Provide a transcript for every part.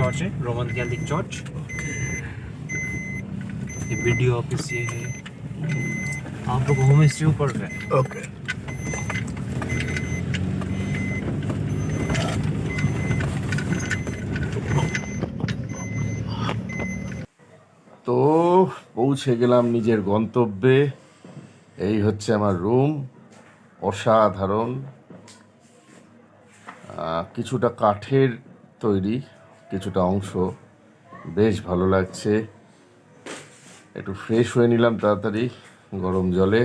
Church है Roman Catholic church ये video office ये है आप लोग होम स्टे ऊपर है ওকে তো পৌঁছে গেলাম নিজের গন্তব্যে এই হচ্ছে আমার রুম অসাধারণ আহ, কিছুটা কাঠের তৈরি কিছুটা অংশ। বেশ ভালো লাগছে। একটু ফ্রেশ হয়ে নিলাম তাড়াতাড়ি গরম জলে।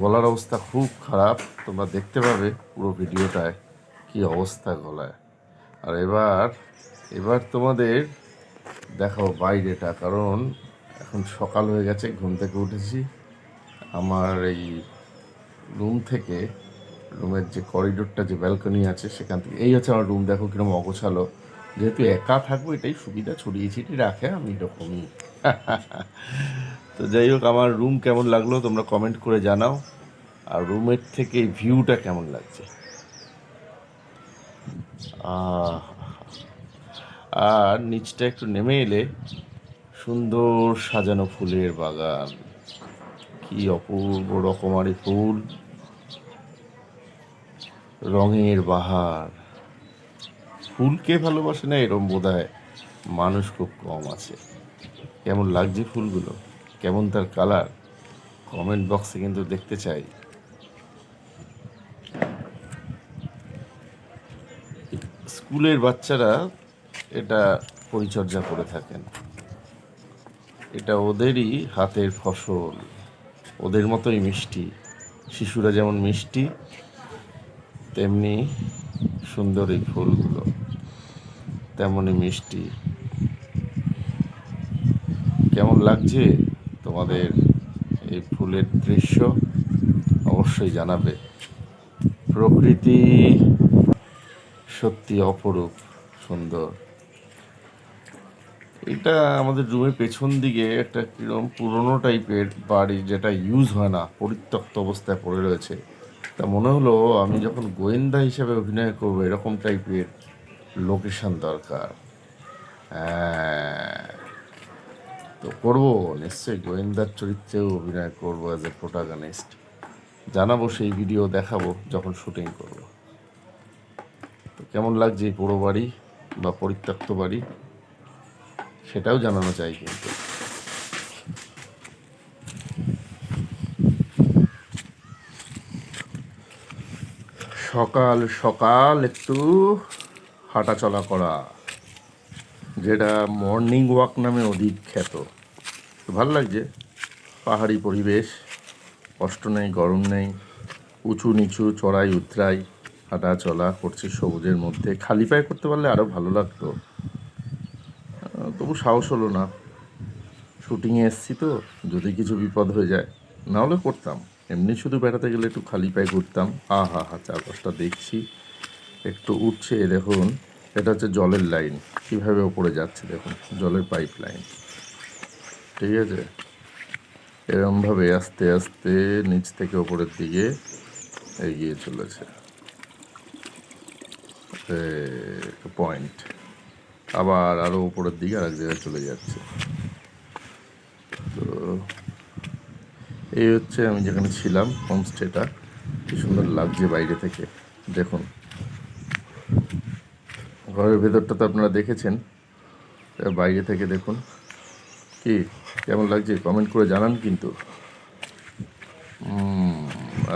গলার অবস্থা খুব খারাপ। তোমরা দেখতে পাবে পুরো ভিডিওটায় কি অবস্থা গলায়। আর এবার এবার তোমাদের দেখাও বাইরেটা, কারণ এখন সকাল হয়ে গেছে, ঘুম থেকে উঠেছি। আমার এই রুম থেকে, রুমের যে করিডোরটা, যে ব্যালকনি আছে, সেখান থেকে এই হচ্ছে আমার রুম, দেখো কীরকম অগোছালো। যেহেতু একা থাকব, এটাই সুবিধা, ছড়িয়ে ছিটিয়ে রাখে আমি এরকমই। তো যাই হোক, আমার রুম কেমন লাগল তোমরা কমেন্ট করে জানাও। আর রুমের থেকে ভিউটা কেমন লাগছে? আর নিচটা একটু নেমে এলে সুন্দর সাজানো ফুলের বাগান। কি অপূর্ব রকমারি ফুল। রঙের বাহার। ফুলকে ভালোবাসে না, এরম বোধ মানুষ খুব কম আছে। কেমন লাগছে ফুলগুলো? কেমন তার কালার? কমেন্ট বক্সে কিন্তু দেখতে চাই। স্কুলের বাচ্চারা এটা পরিচর্যা করে থাকেন। এটা ওদেরই হাতের ফসল। ওদের মতোই মিষ্টি। শিশুরা যেমন মিষ্টি, তেমনি সুন্দর এই ফুলগুলো। তেমনই মিষ্টি। কেমন লাগছে তোমাদের এই ফুলের দৃশ্য? অবশ্যই জানাবে। প্রকৃতি সত্যি অপরূপ, সুন্দর। এটা আমাদের রুমের পেছন দিকে একটা কীরকম পুরনো টাইপের বাড়ি যেটা ইউজ হয় না, পরিত্যক্ত অবস্থায় পড়ে রয়েছে। তা মনে হলো আমি যখন গোয়েন্দা হিসেবে অভিনয় করব, এরকম টাইপের লোকেশন দরকার। হ্যাঁ তো করব, নিশ্চয়ই গোয়েন্দার চরিত্রেও অভিনয় করব অ্যাজ এ প্রোটাগানিস্ট জানাব সেই ভিডিও দেখাবো যখন শুটিং করব। তো কেমন লাগছে এই পুরো বাড়ি বা পরিত্যক্ত বাড়ি? সেটাও জানানো চাই কিন্তু। সকাল সকাল একটু হাঁটাচলা করা, যেটা মর্নিং ওয়াক নামে অধিক খ্যাত। ভালো লাগছে? পাহাড়ি পরিবেশ, কষ্ট নেই, গরম নেই, উঁচু নিচু, চড়াই উতরাই হাঁটা চলা করছি সবুজের মধ্যে। খালি পায়ে করতে পারলে আরও ভালো লাগতো। তবু সাহস হলো না। শুটিংয়ে এসছি তো, যদি কিছু বিপদ হয়ে যায় না হলে করতাম। এমনি শুধু বেড়াতে গেলে একটু খালি পায়ে ঘুরতাম। হা হা হা, চারপাশটা দেখছি। একটু উঠছে দেখুন, এটা হচ্ছে জলের লাইন। কীভাবে ওপরে যাচ্ছে দেখুন, জলের পাইপ লাইন ঠিক আছে? এরমভাবে আস্তে আস্তে নিচ থেকে ওপরের দিকে এগিয়ে চলেছে। পয়েন্ট আবার আরও উপরের দিকে আরেক জায়গায় চলে যাচ্ছে। এই হচ্ছে আমি যেখানে ছিলাম হোমস্টেটা কি সুন্দর লাগছে বাইরে থেকে, দেখুন। ঘরের ভেতরটা তো আপনারা দেখেছেন বাইরে থেকে দেখুন। কি, কেমন লাগছে? কমেন্ট করে জানান কিন্তু।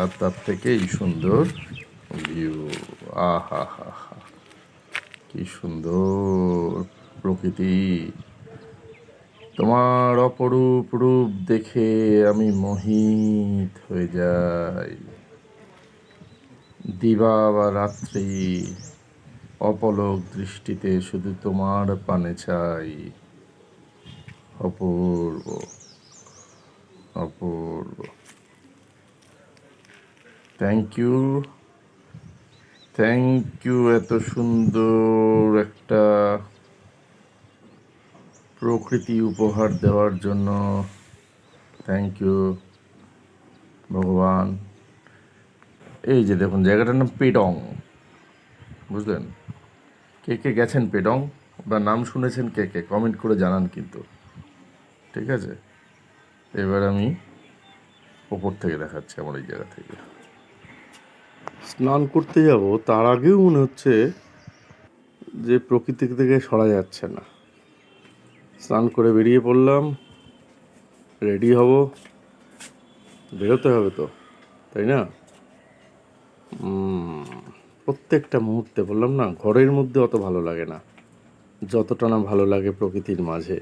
আর তার থেকেই সুন্দর ভিউ আহা হা হা কি সুন্দর প্রকৃতি। তোমার অপরূপ রূপ দেখে আমি মোহিত হয়ে যাই। দিবা বা রাত্রি, অপলক দৃষ্টিতে শুধু তোমার পানে চাই। অপূর্ব অপূর্ব। থ্যাংক ইউ থ্যাংক ইউ এত সুন্দর একটা প্রকৃতি উপহার দেওয়ার জন্য থ্যাংক ইউ ভগবান। এই যে দেখুন, জায়গাটার নাম পেডং, বুঝলেন? কে কে গেছেন পেডং? বা নাম শুনেছেন কে কে? কমেন্ট করে জানান কিন্তু, ঠিক আছে? এবার আমি ওপর থেকে দেখাচ্ছি আমার এই জায়গা থেকে। স্নান করতে যাব, তার আগেও মনে হচ্ছে যে প্রকৃতি থেকে সরা যাচ্ছে না। স্নান করে বেরিয়ে পড়লাম। রেডি হব। বেরোতে হবে তো, তাই না? প্রত্যেকটা মুহূর্তে বললাম না, ঘরের মধ্যে অত ভালো লাগে না। যতটা না ভালো লাগে প্রকৃতির মাঝে।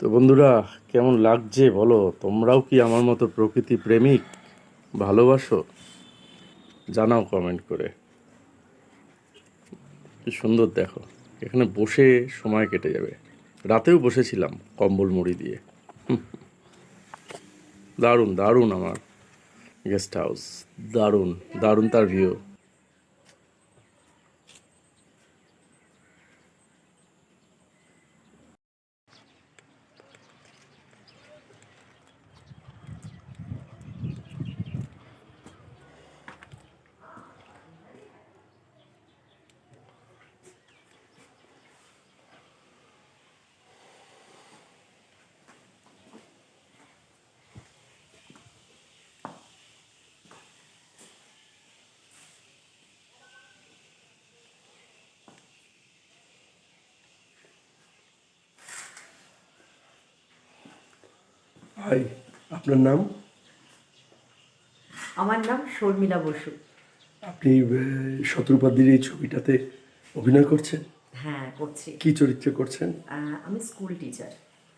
তো বন্ধুরা, কেমন লাগছে বলো? তোমরাও কি আমার মতো প্রকৃতি প্রেমিক? ভালোবাসো? জানাও কমেন্ট করে। কি সুন্দর দেখো, এখানে বসে সময় কেটে যাবে। রাতেও বসেছিলাম কম্বল মুড়ি দিয়ে। দারুণ দারুণ আমার গেস্ট হাউস দারুণ দারুণ তার ভিউ হাই আপনার নাম? আমার নাম শর্মিলা বসু। আপনি আহ, শত্রুপাদির এই ছবিটাতে অভিনয় করছেন? হ্যাঁ করছি। কি চরিত্রে করছেন? আমি স্কুল টিচার।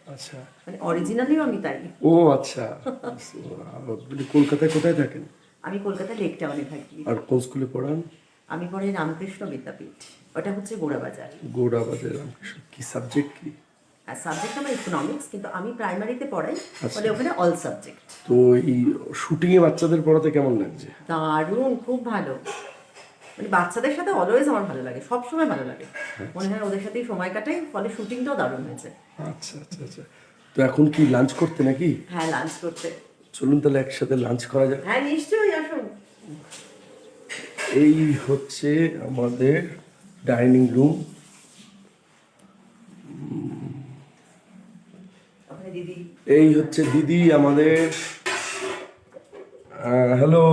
আচ্ছা। মানে অরিজিনালিও আমি তাই। ও আচ্ছা। আপনি কলকাতায় কোথায় থাকেন? আমি কলকাতা লেক টাউনে থাকি। আর কোন স্কুলে পড়ান? আমি পড়ি রামকৃষ্ণ বিদ্যাপীঠ। ওটা হচ্ছে গোড়াবাজার। গৌড়া বাজার রামকৃষ্ণ। কি সাবজেক্ট কি? আর সাবজেক্ট আমার ইকোনমিক্স কিন্তু আমি প্রাইমারিতে পড়াই আচ্ছা। ফলে ওখানে অল সাবজেক্ট তো এই শুটিংয়ে বাচ্চাদের পড়াতে কেমন লাগছে? দারুণ খুব ভালো। মানে বাচ্চাদের সাথে অলওয়েজ আমার ভালো লাগে সব সময় ভালো লাগে। মনে হয় ওদের সাথেই সময় কাটাই ফলে শুটিংটাও দারুণ হয়েছে। আচ্ছা আচ্ছা আচ্ছা। তো এখন কি লাঞ্চ করতে নাকি? হ্যাঁ লাঞ্চ করতে। চলুন তাহলে একসাথে লাঞ্চ করা যাক। হ্যাঁ নিশ্চয়ই আসুন। এই হচ্ছে আমাদের ডাইনিং রুম এই হচ্ছে দিদি আমাদের हेलो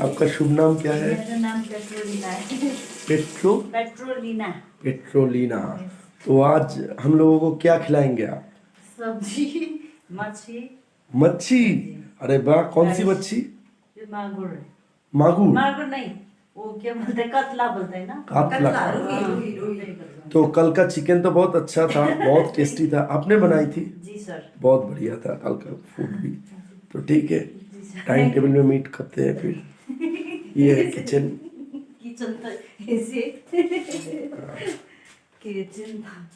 आपका शुभ नाम क्या है मेरा नाम पेट्रोलिना है पेट्रो पेट्रोलिना पेट्रोलिना तो आज हम लोगों को क्या खिलाएंगे आप सब्जी मच्छी मच्छी अरे वाह कौन सी मच्छी ये मागुर है मागुर मागुर नहीं क्या बोलते कतला बोलते हैं ना? कतला। हाँ। तो कल का चिकन तो बहुत अच्छा था बहुत टेस्टी था। आपने बनाई थी? जी सर। बहुत बढ़िया था कल का फ़ूड भी। तो ठीक है टाइम टेबल में मीट करते हैं फिर। ये है किचन किचन तो ऐसे। किचन था।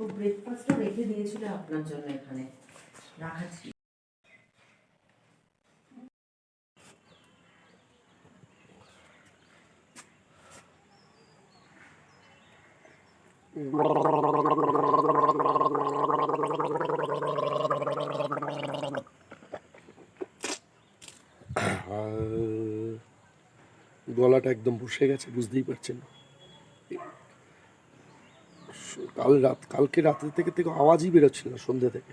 তো ব্রেকফাস্টও রেখে দিয়েছিল আপনার জন্য এখানে। রাখা গলাটা একদম বসে গেছে বুঝতেই পারছেন কাল রাত কালকে রাত্রি থেকে থেকে আওয়াজই বেরোচ্ছিল না সন্ধ্যে থেকে।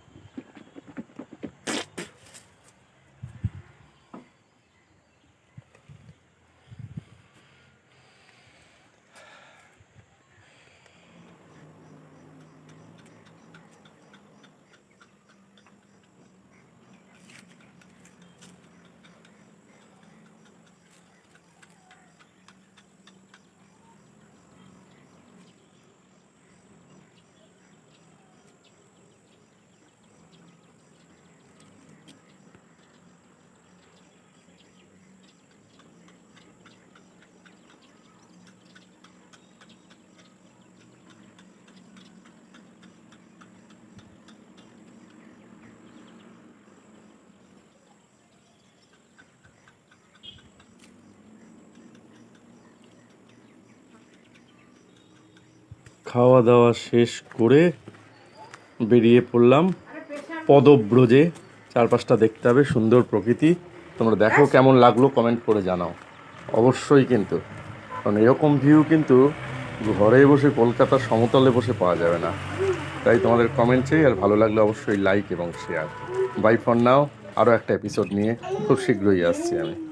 খাওয়া দাওয়া শেষ করে বেরিয়ে পড়লাম পদব্রজে। চারপাশটা দেখতে হবে, সুন্দর প্রকৃতি। তোমরা দেখো কেমন লাগল কমেন্ট করে জানাও। অবশ্যই কিন্তু। কারণ এরকম ভিউ কিন্তু ঘরে বসে কলকাতার সমতলে বসে পাওয়া যাবে না। তাই তোমাদের কমেন্ট চাই আর ভালো লাগলে অবশ্যই লাইক এবং শেয়ার বাই ফর নাও আরও একটা এপিসোড নিয়ে খুব শীঘ্রই আসছি আমি।